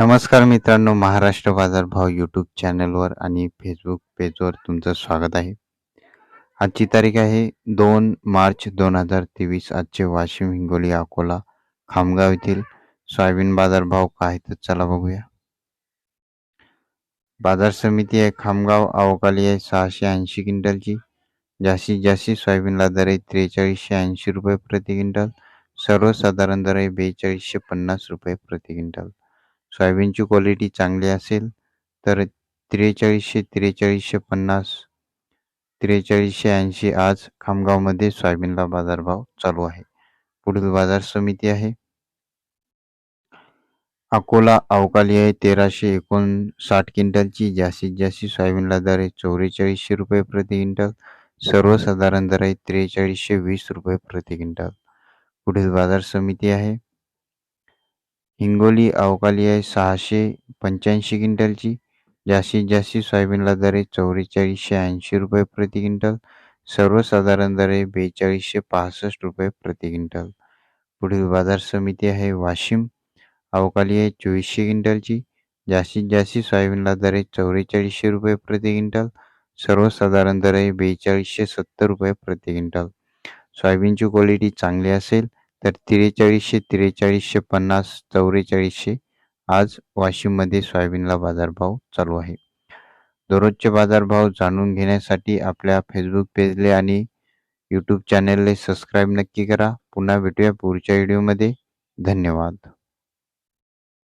नमस्कार मित्रांनो महाराष्ट्र बाजारभाव यूट्यूब चॅनलवर आणि फेसबुक पेजवर तुमचं स्वागत आहे. आजची तारीख आहे दोन मार्च दोन हजार तेवीस. आजचे वाशिम हिंगोली अकोला खामगाव येथील सोयाबीन बाजारभाव काय तर चला बघूया. बाजार समिती आहे खामगाव अवकाली आहे सहाशे ऐंशी क्विंटलची. जास्तीत जास्त सोयाबीनला दर आहे त्रेचाळीसशे ऐंशी रुपये प्रति क्विंटल. सर्वसाधारण दर आहे बेचाळीसशे पन्नास रुपये प्रति क्विंटल. सोयाबीनची क्वालिटी चांगली असेल तर त्रेचाळीसशे त्रेचाळीसशे पन्नास त्रेचाळीसशे ऐंशी आज खामगावमध्ये सोयाबीनला बाजारभाव चालू आहे. पुढील बाजार समिती आहे. अकोला अवकाली आहे तेराशे एकोणसाठ क्विंटलची. जास्तीत जास्त सोयाबीनला दर आहे चौवेचाळीसशे रुपये प्रति क्विंटल. सर्वसाधारण दर आहे त्रेचाळीसशे वीस रुपये प्रति क्विंटल. पुढील बाजार समिती आहे. हिंगोली अवकाली आहे सहाशे पंच्याऐंशी क्विंटलची. जास्तीत जास्त सोयाबीनला दर आहे चौवेचाळीसशे ऐंशी रुपये प्रति क्विंटल. सर्वसाधारण दर आहे बेचाळीसशे पासष्ट रुपये प्रति क्विंटल. पुढील बाजार समिती आहे वाशिम. अवकाली आहे चोवीसशे क्विंटलची. जास्तीत जास्त सोयाबीनला दर आहे चौवेचाळीसशे रुपये प्रति क्विंटल. सर्वसाधारण दर आहे बेचाळीसशे सत्तर रुपये प्रति क्विंटल. सोयाबीनची क्वालिटी चांगली असेल. तर त्रेचाळीसशे त्रेचाळीसशे पन्नास चौवेचाळीसशे आज वाशिममध्ये सोयाबीनला बाजारभाव चालू आहे. दररोजचे बाजारभाव जाणून घेण्यासाठी आपल्या फेसबुक पेजले आणि यूट्यूब चॅनलले सबस्क्राईब नक्की करा. पुन्हा भेटूया पुढच्या व्हिडिओमध्ये धन्यवाद.